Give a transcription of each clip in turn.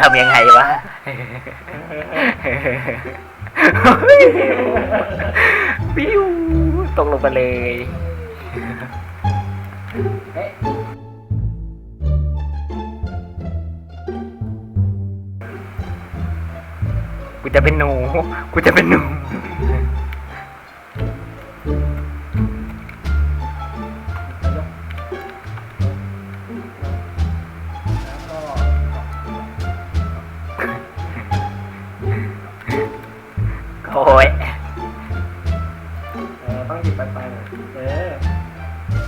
ทำยังไงวะ ปิ้วตกลงไปเลย กูจะเป็นหนู กูจะเป็นหนู โอ้ยเออต้องหยิบไปไปหน่อยเออ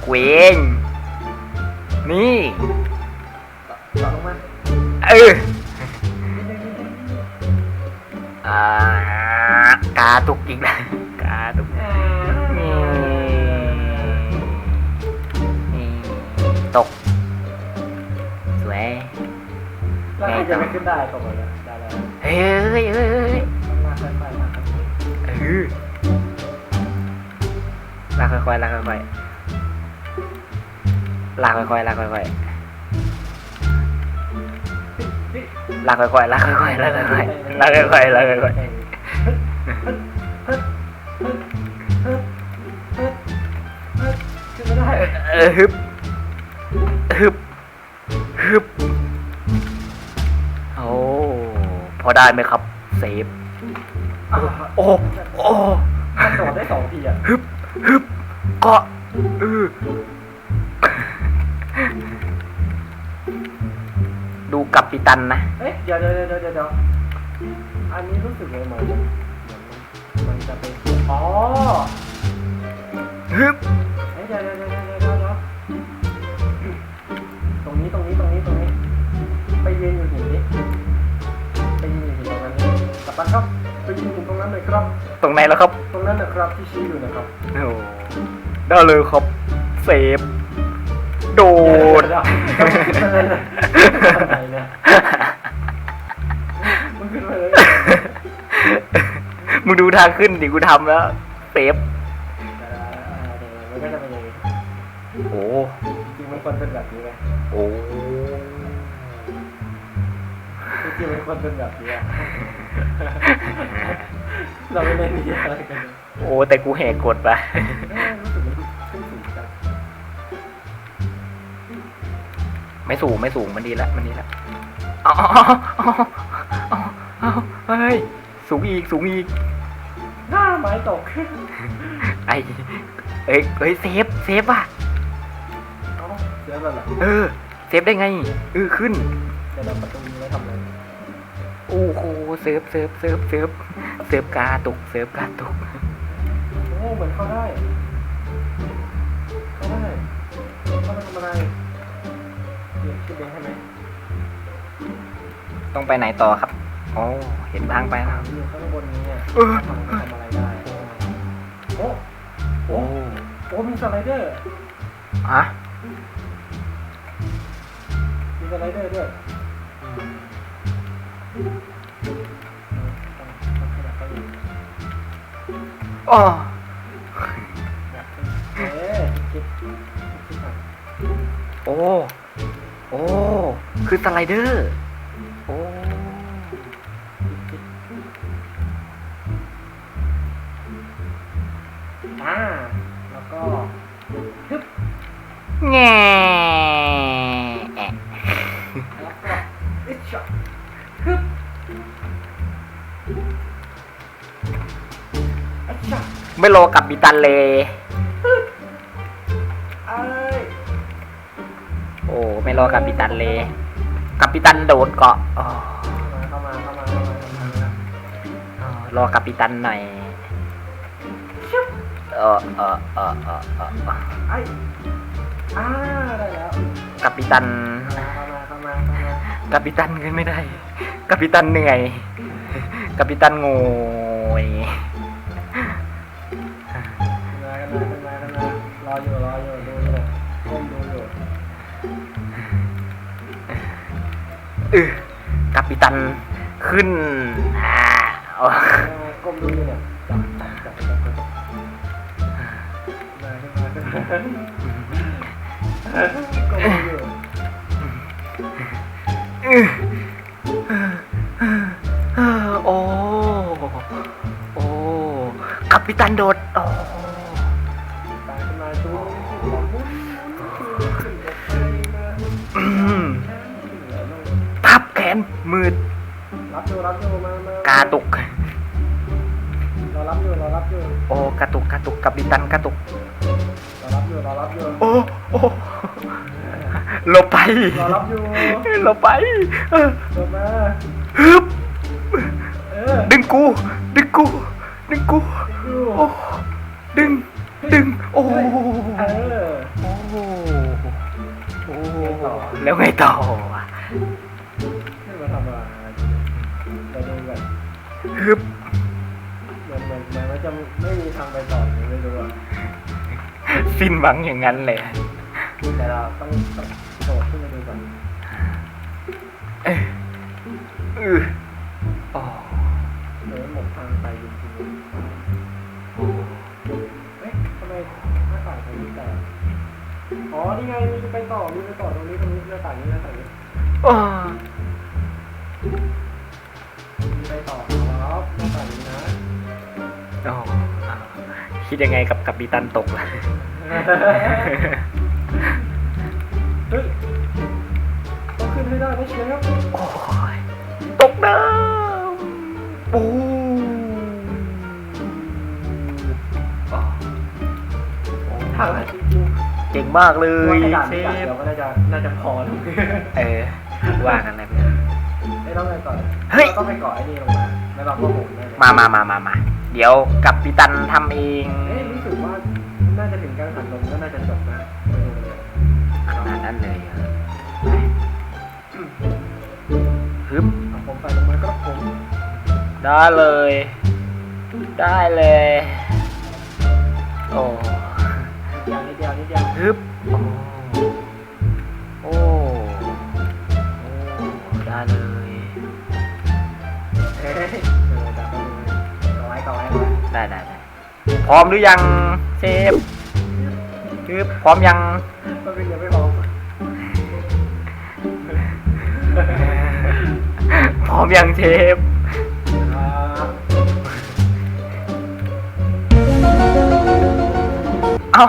เกวงนี่ต่อลงมาเออนิดนึงนิดนึงอ่ากาตุกอีกแล้วกาตุกอ่านี่นี่ตก สวยแล้วใครจะไม่ขึ้นได้ตกเลยนะได้แล้วเฮ้ยเฮ้ยเฮ้ย เออลากค่อยๆลากค่อยๆลากค่อยๆลากค่อยๆลากค่อยๆลากค่อยๆลากค่อยๆลากค่อยๆลากค่อยขึ้นไม่ได้ๆเออฮึบฮึบฮึบโอ้พอได้ไหมครับเซฟ โอ้โอ้มันโดดได้สองทีอะฮึบฮึบเกาะเออดูกับปิตันนะ เอ๊ะเดี๋ยวเดี๋ยวเดี๋ยวเดี๋ยวเดี๋ยวอันนี้รู้สึกเหมือนเหมือนมันมันจะเป็นอ๋อฮึบ แล้วครับตรงนั้นนะครับที่ชี้อยู่นะครับโอ้ได้เลยครับเซฟโดดเยวเดี๋ยวเดี๋ยวอะไรเนี่ยมึงขึ้นไปเลยมึงดูทางขึ้นดิกูทำแล้วเซฟเดี๋ยวมันก็จะเป็นอย่างนี้โอ้จริงๆมันควรเป็นแบบนี้ไหมโอ้จริงๆมันควรเป็นแบบนี้อะ เราไม่เล่นนี่อะไรกันเลยโอ้แต่กูแหกกดไป เอ้ยรู้สึกมันขึ้นสูงจังไม่สูงไม่สูงมันดีละมันดีละอ๋ออ๋ออ๋ออ๋อเฮ้ยสูงอีกสูงอีก หน้าไม้ตกไอเอ้ยเอ้ยเซฟเซฟว่ะเอ้าเดี๋ยวมันเหรอเออเซฟได้ไงเออขึ้น เดี๋ยวเราประตูนี้ไว้ทำอะไร โอ้โหเซิร์ฟเซิร์ฟเซิร์ฟเซิร์ฟเซิร์ฟกาตุกเซิร์ฟกาตุกโอ้เหมือนเข้าได้เข้าได้เข้าไปทำอะไรเดี๋ยวคิดเองใช่ไหมต้องไปไหนต่อครับโอ้เห็นทางไปแล้วอยู่ข้างบนนี้อะเออทำทำอะไรได้โอ้โอ้โอ้มีสไลเดอร์ฮะมีสไลเดอร์ด้วยต้ อ๋อเอ๊ะคิดคิดหน่อยโอ้ โอ้ คือสไลเดอร์ โอ้ คิดอ่าแล้วก็ฮึบแง่ ไม่รอกับบิตันเลย เอ้ยโอ้ไม่รอกับบิตันเลย กับบิตันโดดเกาะอ๋อเข้ามาเข้ามาเข้ามาเข้ามาเข้ามาอ๋อรอกับบิตันหน่อยเออเออเออเออเออไอ้อ่าได้แล้วกับบิตัน เข้ามาเข้ามาเข้ามากัปปิตันขึ้นไม่ได้ กัปปิตันเหนื่อย กัปปิตันโงยขึ้น เออกัปตันขึ้นอ่าโอ้ก้มดูเนี่ยโอ้ โอ้กัปตันโดดโอ้ นมืดรับอยู่รับอยู่มามากาตุกรอรับอยู่รอรับอยู่โอ้กระตุกกระตุกกับดิตันกระตุกรอรับอยู่รอรับอยู่โอ้โอ้หลบไปรอรับอยู่หลบไปเออเดินมาฮึบเออดึงกู ดึงกู ดึงกู อยู่โอ้ดึง ดึง โอ้เออโอ้โอ้แล้วไงต่อ ฮึบเหมือนเหมือนเหมือนว่าจะไม่มีทางไปต่อยังไม่รู้อะสิ้นหวังอย่างนั้นเลยแต่เราต้องต้องโดดขึ้นมาดูก่อนเอยเออโอ้เดี๋ยวหมดทางไปจริงๆเอ๊ะทำไมหน้าต่างตรงนี้แต่อ๋อนี่ไงมีไปต่อมีไปต่อตรงนี้ตรงนี้หน้าต่างนี้หน้าต่างนี้โอ้ โอ้คิดยังไงกับกับปีตันตกล่ะ เฮ้ยต้องขึ้นให้ได้นะเชฟโอ้ยตกน้ำโอ้อ๋อทางจริงเก่งมากเลๆว่ายกระดาษเชไม่ฟกัดเดียวก็น่าจะน่าจะพอตรงนี้เออว่ากันเลยเพื่อนไม่ต้องไปก่อนเฮ้ยราต้องไปเกาะไอ้นี่ลงมาแล้วเราก็หมุนได้เลยมามามามามา เดี๋ยวกับปีตันทำเองเอ๊ะรู้สึกว่าน่าจะถึงการหันลมก็น่าจะจบนะไม่รู้เลยขนาดนั้นเลยเหรอไปฮึบเอาผมใส่ลงมาก็ผมได้เลย ได้เลย โอ้ อย่างนิดเดียวนิดเดียวฮึบโอ้ ได้ได้ได้พร้อมหรือยังเชฟฮึบพร้อมยังมันเป็นยังไม่พร้อมพร้อมยังเชฟเอา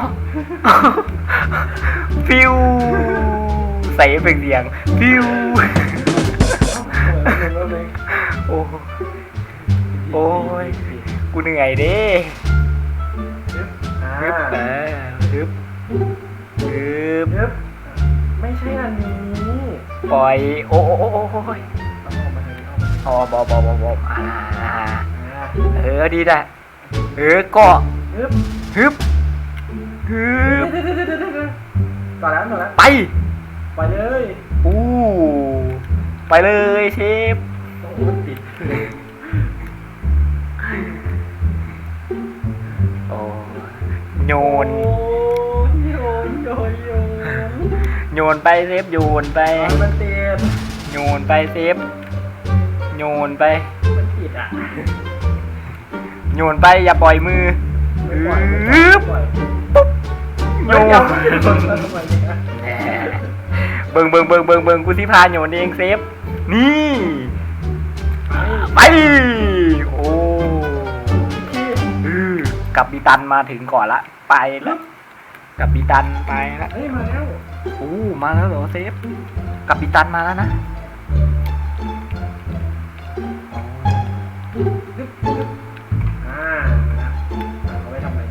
ฟิวใส่เอฟเฟกต์เสียงฟิวโอ้โอ้ย กูเหนื่อยเด้อ่าฮึบเออฮึบฮึบฮึบไม่ใช่อันนี้ปล่อย โอ้โอ้โอ้โอ้โอ้ยต้องเอามาทางนี้เอามาทางนี้พอบอบอบอบอบอ่าอ่าเออดีได้เออก็ฮึบฮึบฮึบก่อนแล้วก่อนแล้วไป ไปเลยอู้ ไปเลยเชฟโอ้โหมันติด ยนโอ้ยโยนโยนโยนโยนไปเซฟโยนไปมันติดโยนไปเซฟโยนไป มันติดอะโยนไปอย่าปล่อยมือไม่ปล่อยไม่ปล่อยฮึบไม่ปล่อยโยไม่นยอมไม่โยนแล้วทำไมเนี่ยแหมเบิ่งเบิ่งเบิ่งเบิ่งเบิ่งกูสิพาโยนเองเซฟนี่ ไป กับบีตันมาถึงก่อนละ ไปแล้วกับบีตันไปแล้วเฮ้ยมาแล้วอู้มาแล้วเหรอเซฟกับบีตันมาแล้วนะฮึบฮึบอ่ามาแล้วเอาไว้ทำอะไร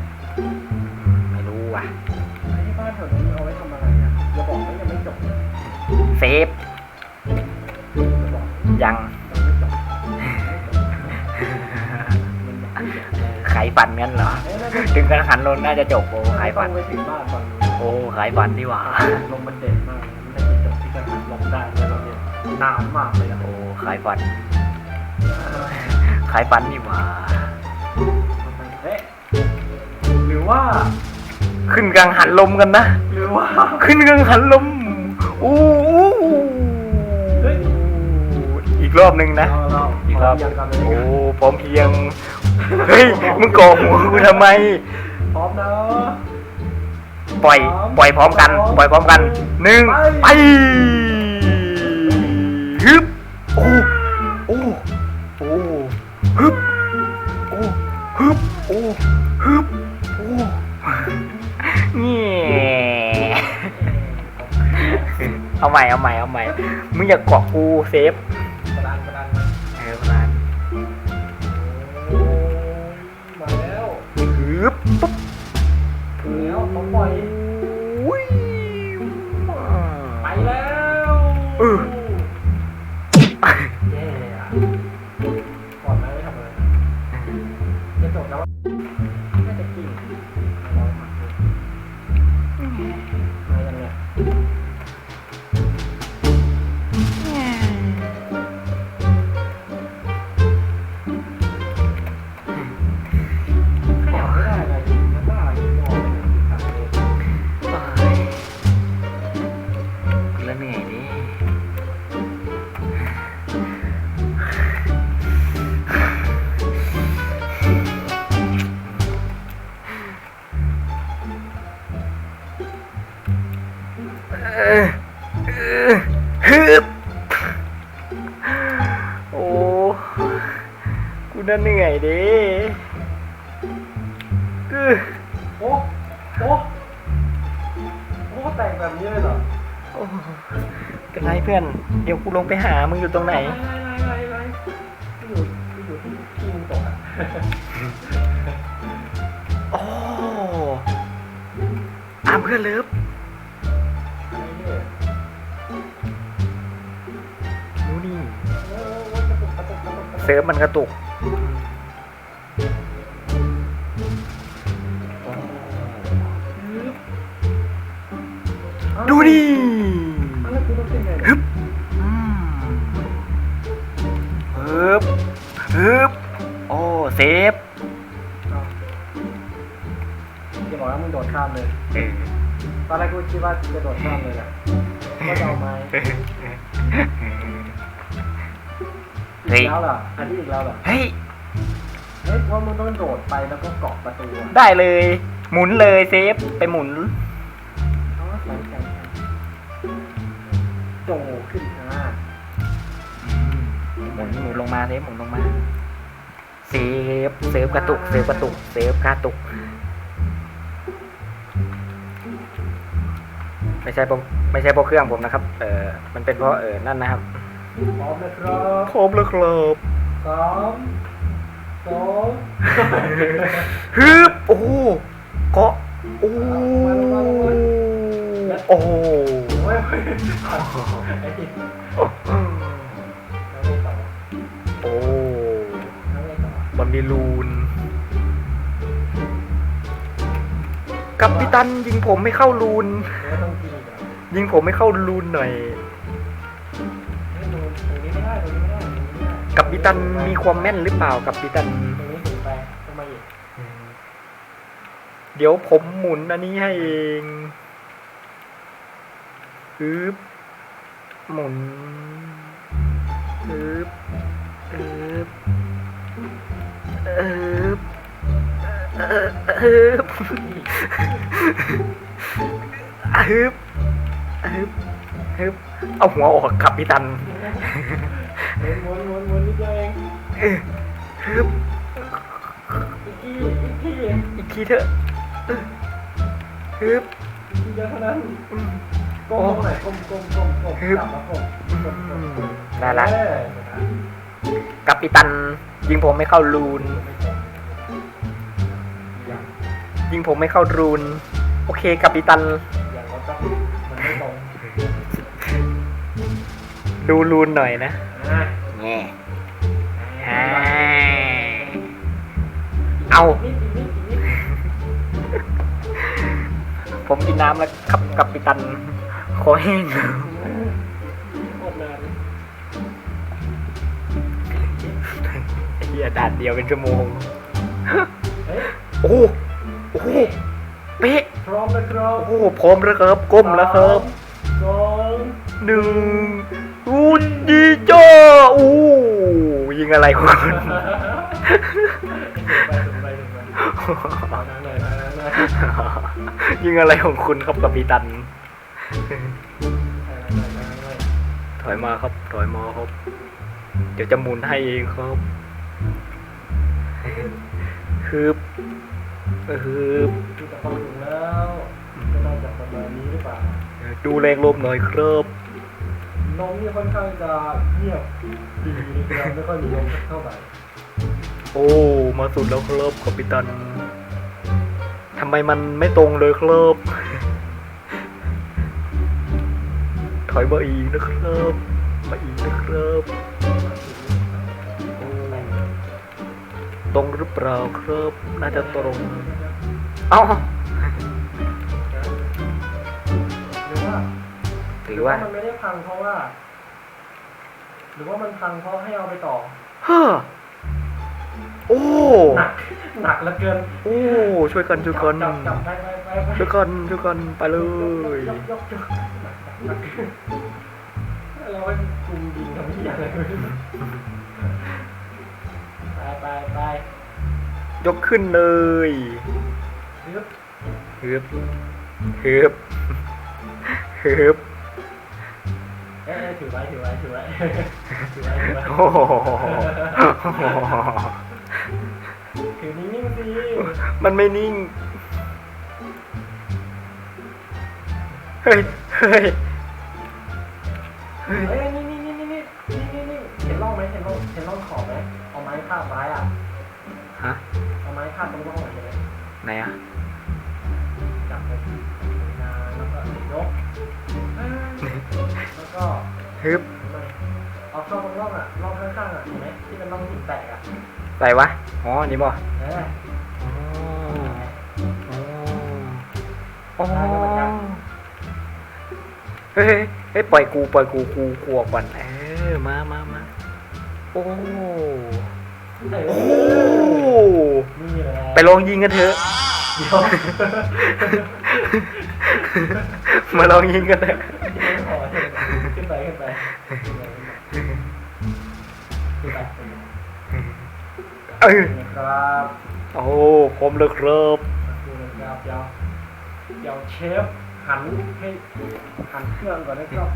ไม่รู้ว่ะไอ้บ้านแถวนี้เอาไว้ทำอะไรอะอย่าบอกว่ายังไม่จบนะเซฟายฟันงั้นเหรอเอ้ยน่าจะถึงกันหันลนน่าจะจบโอ้ขายฟัน ไปถึงบ้านฝั่งนู้นโอ้ขายฟันดีกว่า ลมมันเด่นมากมันจะจบที่การลมได้แล้วเราเนี่ยนานมากเลยนะโอ้ขายฟัน ขายฟันดีกว่า เอ๊ะหรือว่า ขึ้นกลางหันลมกันนะ หรือว่า ขึ้นกลางหันลมอู้อู้เฮ้ย อีกรอบหนึ่งนะ เราเราอีกรอบยังกันเลยโอ้พร้อมเพรียง เฮ้ย มึงโกงหักูทำไม พร้อมนะปล่อย ปล่อยพร้อมกัน ปล่อยพร้อมกัน หนึ่งไปฮึบโอ้โอ้โอ้ฮึบโอ้ฮึบโอ้ฮึบโอ้นี่เอาใหม่ เอาใหม่ เอาใหม่ มึงอย่าเกาะกูเซฟ บปุ๊บถึงแล้วเขาปล่อยอุ้ยไปแล้ว เออ เพื่อน เดี๋ยวกูลงไปหา มึงอยู่ตรงไหนไล่ไล่ไล่ไล่อยู่อยู่ที่ที่มึงตกโอ้อามเพื่อนเลิฟอะไรเนี่ยดูนี่เซิร์ฟมันกระตุก อย่าบอกว่ามึงโดดข้ามเลยเออตอนแรกกูคิดว่าจะโดดข้ามเลยนะก็จะเอาไม้เฮ้ยอีกแล้วเหรออันนี้อีกแล้วเหรอเฮ้ย เฮ้ยเพราะมึงต้องโดดไปแล้วก็เกาะประตูอะได้เลย หมุนเลยเซฟ ไปหมุน อ๋อใช่ใช่ใช่โจขึ้นอ่าหมุนหมุนลงมาเซฟหมุนลงมา เซฟ เซฟกระตุก เซฟกระตุก เซฟกระตุก ไม่ใช่เพราะไม่ใช่เพราะเครื่องผมนะครับ เออมันเป็นเพราะเออนั่นนะครับพร้อมนะครับพร้อมแล้วครับสามสองฮึบโอ้โหเกาะโอ้โอ้โหโอ้ยไอ้ที่แล้วไม่ต่อโอ้แล้วไม่ต่อบอลลีลูน กัปปิตันยิงผมไม่เข้าลูนแล้วต้องกินอีกเหรอ ยิงผมไม่เข้าลูนหน่อยเฮ้ยตรงตรงนี้ไม่ได้ตรงนี้ไม่ได้ตรงนี้ไม่ได้กัปปิตันมีความแม่นหรือเปล่ากัปปิตัน ตรงนี้ถึงไปทำไมอีกเดี๋ยวผมหมุนอันนี้ให้เองฮึบหมุนฮึบฮึบฮึบเอ่อฮึบฮึบ ฮึบฮึบเอาหัวออกกัปปิตันเฮ้ยม้วนม้วนม้วนนิดเดียวเองเออฮึบอีกทีอีกทีอีกทีเถอะเออฮึบทีเดียวเท่านั้นอืมก้มลงหน่อยก้มก้มก้มก้มฮึบกลับมาก้มก้มก้มก้มได้ละเออกัปปิตัน ยิงผมไม่เข้ารูนอย่างยิงผมไม่เข้ารูน โอเคกัปปิตัน ดูรูนหน่อยนะอะแง่ฮ่าเอานิดอีกนิดอีกนิดผมกินน้ำแล้วครับกัปปิตันคอแห้งโคตรนานไอ้เหี้ยด่านเดียวเป็นชั่วโมงเฮ้ยโอ้โหโอ้โหเป๊ะพร้อมนะครับ โอ้โหพร้อมแล้วครับ ก้มแล้วครับสองหนึ่ง อูดีจ้าอู้ยิงอะไรคุณไปถึงไปถึงไปถึงไปเอานั่งเลยเอานั่งเลยยิงอะไรของคุณครับกัปตันเอานั่งเลยเอานั่งเลยถอยมาครับ ถอยมาครับ เดี๋ยวจะหมุนให้เองครับฮึบฮึบดูจากความสูงแล้วก็น่าจะประมาณนี้หรือเปล่า ดูแรงลมหน่อยครับ เนมนี่ค่อนข้างจะเงียบดีนะครับไม่ค่อยมีนมสักเท่าไหร่โอ้ มาสุดแล้วครับกัปตันทำไมมันไม่ตรงเลยครับถอยมาอีกนะครับมาอีกนะครับโอ้ตรงหรือเปล่าครับ น่าจะตรง เอ้าห รือว่ามันไม่ได้พังเพราะว่า หรือว่ามันพังเพราะให้เอาไปต่อเฮ้อโอ้หนักหนักเหลือเกิน โอ้ช่วยกันช่วยกันจับจับไปไปไปไปช่วยกันช่วยกันไปเลยยกยกยกหนักหนักหนักเราไปกลุ่มดินทำที่อะไรไม่รู้ไปไปไปยกขึ้นเลยฮึบฮึบฮึบฮึบเอ้ย ถือไว้ถือไว้ถือไว้ถือไว้ถือไว้โอ้โหถือนิ่งๆสิมันไม่นิ่ง เฮ้ย เฮ้ย เฮ้ย เอ้ยนี่นี่นี่นี่นี่นี่นี่เห็นร่องไหมเห็นร่องเห็นร่องขอบไหมเอาไม้คาบไว้อะฮะ เอาไม้คาบตรงร่องเห็นไหมไหนอะจับไปนานแล้วก็ยกแล้วก็ ฮึบเอาเข้าตรงร่องอะร่องข้างๆอะเห็นไหมที่เป็นร่องหินแตกอะใส่วะอ๋อนี่บ่เอออ๋ออ๋อเฮ้ยเฮ้ยปล่อยกูปล่อยกูกูกลัวก่อนเออมามามาโอ้เอโอ้อนี่แหละไปลองยิงกันเถอะเดี๋ยวมาลองยิงกันเถอะขึ้ นไปขึ้นไปขึ้นไปเออนะครับโอ้พร้อมเลยครับดูนะครับเดี๋ยวเดี๋ยวเชฟหันให้หันเครื่องก่อนนะครับ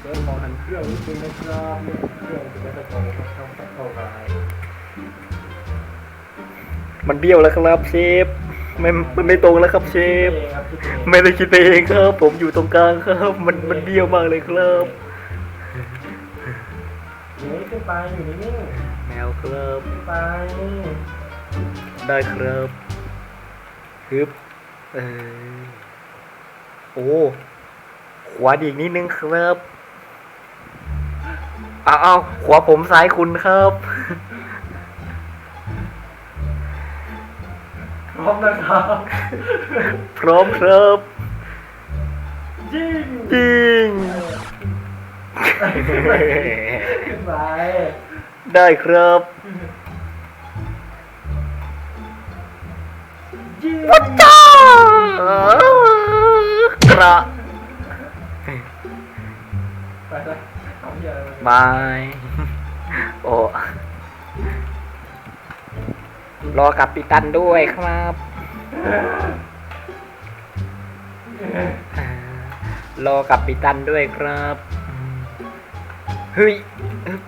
เชฟขอหันเครื่องนิดนึงนะครับเนี่ยเครื่องจะไม่ตะโกนครับเข้าเข้าไป มันเบี้ยวแล้วครับเชฟไม่มันไม่ตรงแล้วครับเชฟไม่ได้คิดไปเองครับ ผมอยู่ตรงกลางครับ มันมันเบี้ยวมากเลยครับอยู่นี่ขึ้นไปอยู่นิ่แมวครับขึ้นไปได้ครับฮึบเออโอ้ขวาดีกนิดนึงครับอ้าวอ้าวขวาผมซ้ายคุณครับ ร้อมนะครับพร้อมครับยิงยิงขึ้นไปได้ครับยิงวัดจ้ากระไปเลยทำเหี้ยอะไรบาย รอกับปิตันด้วยครับรอกับปิตันด้วยครับเฮ้ยอึ๊บ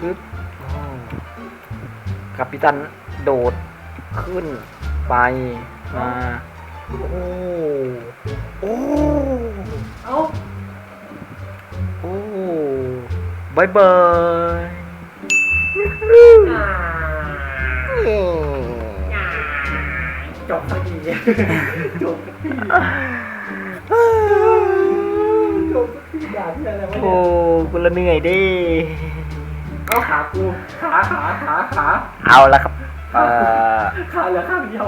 ปึ๊บโอ้กับปิตันโดดขึ้นไปมาโอ้โอ้เอ้าโอ้บายบาย จบสักทีจบสักทีจบสักทีด่าที่อะไรวะโอ้เนี่ยกูละเหนื่อยดิ เอาขากูขาขาขาขาเอาละครับ เอ่อ ขาเหลือข้างเดียว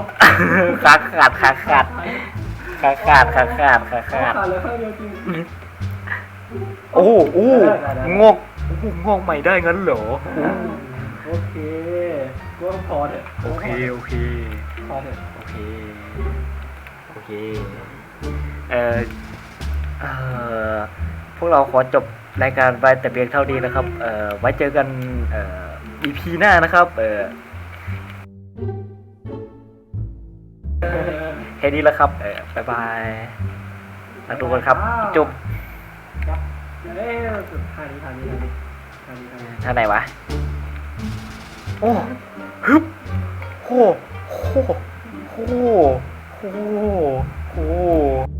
ขาขาดขาขาดขาขาดขาขาดขาขาดขาเหลือข้างเดียวจริงโอ้โอ้ได้ได้ได้งอกโอ้งอกใหม่ได้งั้นเหรอ โอเค กูว่าพอเถอะโอเคโอเคพอเถอะโอเคโอเคเออเออพวกเราขอจบรายการไปแต่เพียงเท่านี้นะครับเออไว้เจอกันเอ่อ EP หน้านะครับเออแค่นี้แล้วครับ เออบ๊ายบายรักทุกคนครับ จุ๊บครับเอ้ยท่านี้ท่านี้ทานี้ทานี้ทานี้ท่าไหนวะ โอ้ฮึบโหโหโหโหโห